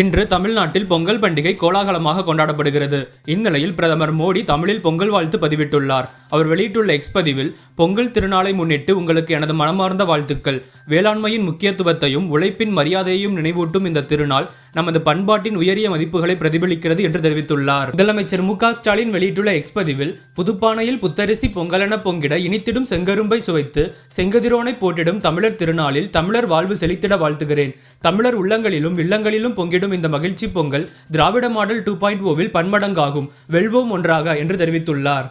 இன்று தமிழ்நாட்டில் பொங்கல் பண்டிகை கோலாகலமாக கொண்டாடப்படுகிறது. இந்நிலையில் பிரதமர் மோடி தமிழில் பொங்கல் வாழ்த்து பதிவிட்டுள்ளார். அவர் வெளியிட்டுள்ள எக்ஸ் பதிவில் பொங்கல் திருநாளை முன்னிட்டு உங்களுக்கு எனது மனமார்ந்த வாழ்த்துக்கள். வேளாண்மையின் முக்கியத்துவத்தையும் உழைப்பின் மரியாதையையும் நினைவூட்டும் இந்த திருநாள் நமது பண்பாட்டின் உயரிய மதிப்புகளை பிரதிபலிக்கிறது என்று தெரிவித்துள்ளார். முதலமைச்சர் மு ஸ்டாலின் வெளியிட்டுள்ள எக்ஸ் பதிவில் புதுப்பானையில் புத்தரிசி பொங்கலென பொங்கிட இனித்திடும் செங்கரும்பை சுவைத்து செங்கதிரோனை போட்டிடும் தமிழர் திருநாளில் தமிழர் வாழ்வு செழித்திட வாழ்த்துகிறேன். தமிழர் உள்ளங்களிலும் இல்லங்களிலும் பொங்கிடும் இந்த மகிழ்ச்சி Pongal Dravida model two point ஓவில் பன்மடங்காகும். வெல்வோம் ஒன்றாக என்று தெரிவித்துள்ளார்.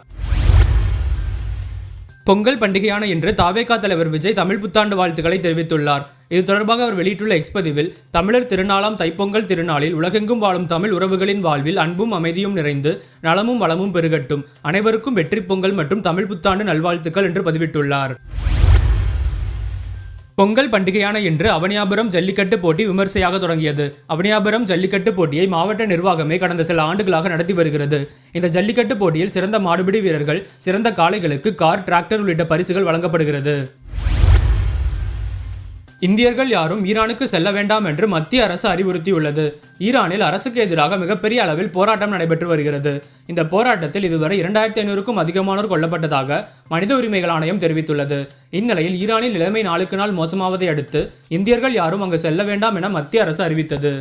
பொங்கல் பண்டிகையான இன்று தாவேகா தலைவர் விஜய் தமிழ் புத்தாண்டு வாழ்த்துக்களை தெரிவித்துள்ளார். இது தொடர்பாக அவர் வெளியிட்டுள்ள எக்ஸ்பதிவில் தமிழர் திருநாளாம் தைப்பொங்கல் திருநாளில் உலகெங்கும் வாழும் தமிழ் உறவுகளின் வாழ்வில் அன்பும் அமைதியும் நிறைந்து நலமும் வளமும் பெருகட்டும். அனைவருக்கும் வெற்றி பொங்கல் மற்றும் தமிழ் புத்தாண்டு நல்வாழ்த்துக்கள் என்று பதிவிட்டுள்ளார். பொங்கல் பண்டிகையான இன்று அவனியாபுரம் ஜல்லிக்கட்டு போட்டி விமர்சையாக தொடங்கியது. அவனியாபுரம் ஜல்லிக்கட்டு போட்டியை மாவட்ட நிர்வாகமே கடந்த சில ஆண்டுகளாக நடத்தி வருகிறது. இந்த ஜல்லிக்கட்டு போட்டியில் சிறந்த மாடுபிடி வீரர்கள் சிறந்த காளைகளுக்கு கார் டிராக்டர் உள்ளிட்ட பரிசுகள் வழங்கப்படுகிறது. இந்தியர்கள் யாரும் ஈரானுக்கு செல்ல வேண்டாம் என்று மத்திய அரசு அறிவுறுத்தியுள்ளது. ஈரானில் அரசுக்கு எதிராக மிகப்பெரிய அளவில் போராட்டம் நடைபெற்று வருகிறது. இந்த போராட்டத்தில் இதுவரை இரண்டாயிரத்தி ஐநூறுக்கும் அதிகமானோர் கொல்லப்பட்டதாக மனித உரிமைகள் ஆணையம் தெரிவித்துள்ளது. இந்நிலையில் ஈரானில் நிலைமை நாளுக்கு நாள் மோசமாவதை அடுத்து இந்தியர்கள் யாரும் அங்கு செல்ல வேண்டாம் என மத்திய அரசு அறிவித்தது.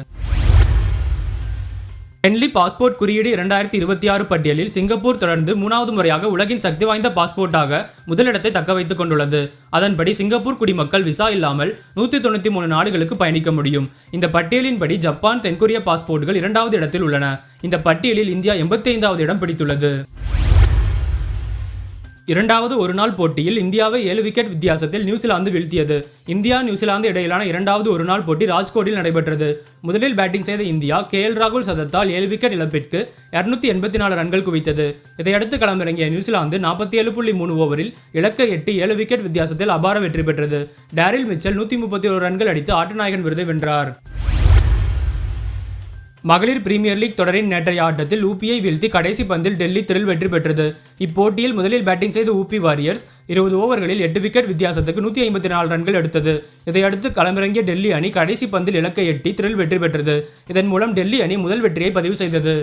ஹென்லி பாஸ்போர்ட் குறியீடு இரண்டாயிரத்தி இருபத்தி ஆறு பட்டியலில் சிங்கப்பூர் தொடர்ந்து மூணாவது முறையாக உலகின் சக்தி வாய்ந்த பாஸ்போர்ட்டாக முதலிடத்தை தக்க வைத்துக் கொண்டுள்ளது அதன்படி சிங்கப்பூர் குடிமக்கள் விசா இல்லாமல் நூற்றி தொண்ணூற்றி மூணு நாடுகளுக்கு பயணிக்க முடியும். இந்த பட்டியலின்படி ஜப்பான் தென்கொரிய பாஸ்போர்ட்டுகள் இரண்டாவது இடத்தில் உள்ளன. இந்த பட்டியலில் இந்தியா எண்பத்தி ஐந்தாவது இடம் பிடித்துள்ளது. இரண்டாவது ஒருநாள் போட்டியில் இந்தியாவை ஏழு விக்கெட் வித்தியாசத்தில் நியூசிலாந்து வீழ்த்தியது. இந்தியா நியூசிலாந்து இடையிலான இரண்டாவது ஒருநாள் போட்டி ராஜ்கோட்டில் நடைபெற்றது. முதலில் பேட்டிங் செய்த இந்தியா கே. எல். ராகுல் சதத்தால் ஏழு விக்கெட் இழப்பிற்கு இருநூத்தி எண்பத்தி நாலு ரன்கள் குவித்தது. இதையடுத்து களமிறங்கிய நியூசிலாந்து நாற்பத்தி ஏழு புள்ளி மூணு ஓவரில் இலக்கை எட்டு ஏழு விக்கெட் வித்தியாசத்தில் அபார வெற்றி பெற்றது. டேரில் மிச்சல் நூற்றி முப்பத்தி ஒரு ரன்கள் அடித்து ஆட்டநாயகன் விருதை வென்றார். மகளிர் பிரீமியர் லீக் தொடரின் நேற்றைய ஆட்டத்தில் ஊபியை வீழ்த்தி கடைசி பந்தில் டெல்லி திரில் வெற்றி பெற்றது. இப்போட்டியில் முதலில் பேட்டிங் செய்த ஊபி வாரியர்ஸ் இருபது ஓவர்களில் எட்டு விக்கெட் வித்தியாசத்துக்கு நூற்றி ஐம்பத்தி நாலு ரன்கள் எடுத்தது. இதையடுத்து களமிறங்கிய டெல்லி அணி கடைசி பந்தில் இலக்கை எட்டி திரில் வெற்றி பெற்றது. இதன் மூலம் டெல்லி அணி முதல் வெற்றியை பதிவு செய்தது.